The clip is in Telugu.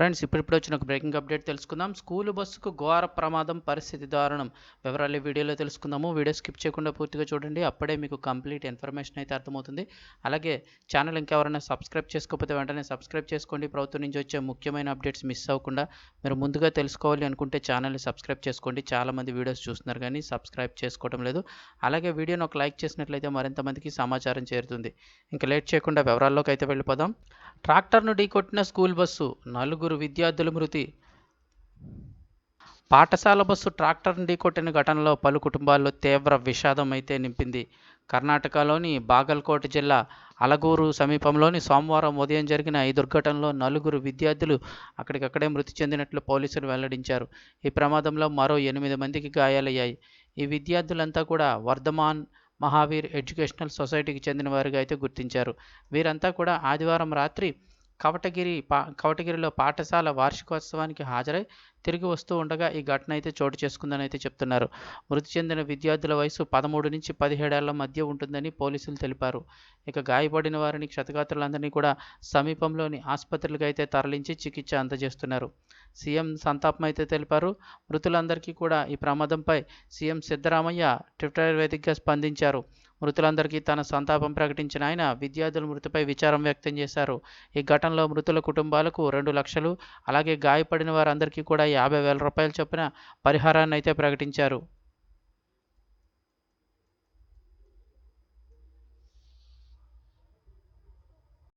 ఫ్రెండ్స్ ఇప్పుడిప్పుడు వచ్చిన ఒక బ్రేకింగ్ అప్డేట్ తెలుసుకుందాం. స్కూలు బస్సుకు ఘోర ప్రమాదం పరిస్థితి దారుణం. వివరాలు వీడియోలో తెలుసుకుందాము. వీడియో స్కిప్ చేయకుండా పూర్తిగా చూడండి. అప్పుడే మీకు కంప్లీట్ ఇన్ఫర్మేషన్ అయితే అర్థమవుతుంది. అలాగే ఛానల్ ఇంకెవరైనా సబ్స్క్రైబ్ చేసుకోకపోతే వెంటనే సబ్స్క్రైబ్ చేసుకోండి. ప్రభుత్వం నుంచి వచ్చే ముఖ్యమైన అప్డేట్స్ మిస్ అవ్వకుండా మీరు ముందుగా తెలుసుకోవాలి అనుకుంటే ఛానల్ని సబ్స్క్రైబ్ చేసుకోండి. చాలామంది వీడియోస్ చూస్తున్నారు కానీ సబ్స్క్రైబ్ చేసుకోవడం లేదు. అలాగే వీడియోని ఒక లైక్ చేసినట్లయితే మరింత మందికి సమాచారం చేరుతుంది. ఇంకా లేట్ చేయకుండా వివరాల్లోకి అయితే వెళ్ళిపోదాం. ట్రాక్టర్ను ఢీకొట్టిన స్కూల్ బస్సు నలుగురు విద్యార్థులు మృతి. పాఠశాల బస్సు ట్రాక్టర్ను ఢీకొట్టిన ఘటనలో పలు కుటుంబాల్లో తీవ్ర విషాదం అయితే నింపింది. కర్ణాటకలోని బాగల్కోట్ జిల్లా అలగూరు సమీపంలోని సోమవారం ఉదయం జరిగిన ఈ దుర్ఘటనలో నలుగురు విద్యార్థులు అక్కడికక్కడే మృతి చెందినట్లు పోలీసులు వెల్లడించారు. ఈ ప్రమాదంలో మరో ఎనిమిది మందికి గాయాలయ్యాయి. ఈ విద్యార్థులంతా కూడా వర్ధమాన్ మహావీర్ ఎడ్యుకేషనల్ సొసైటీకి చెందిన వారిగా అయితే గుర్తించారు. వీరంతా కూడా ఆదివారం రాత్రి కవటగిరి పా కవటగిరిలో పాఠశాల వార్షికోత్సవానికి హాజరై తిరిగి వస్తూ ఉండగా ఈ ఘటన అయితే చోటు చేసుకుందని అయితే చెప్తున్నారు. మృతి చెందిన విద్యార్థుల వయసు పదమూడు నుంచి పదిహేడేళ్ళ మధ్య ఉంటుందని పోలీసులు తెలిపారు. ఇక గాయపడిన వారిని క్షతగాత్రులందరినీ కూడా సమీపంలోని ఆసుపత్రులకు అయితే తరలించి చికిత్స అందజేస్తున్నారు. సీఎం సంతాపం అయితే తెలిపారు. మృతులందరికీ కూడా ఈ ప్రమాదంపై సీఎం సిద్ధరామయ్య ట్విట్టర్ వేదికగా స్పందించారు. మృతులందరికీ తన సంతాపం ప్రకటించిన ఆయన విద్యార్థుల మృతిపై విచారం వ్యక్తం చేశారు. ఈ ఘటనలో మృతుల కుటుంబాలకు రెండు లక్షలు అలాగే గాయపడిన వారందరికీ కూడా యాభై వేల రూపాయల చొప్పున పరిహారాన్ని అయితే ప్రకటించారు.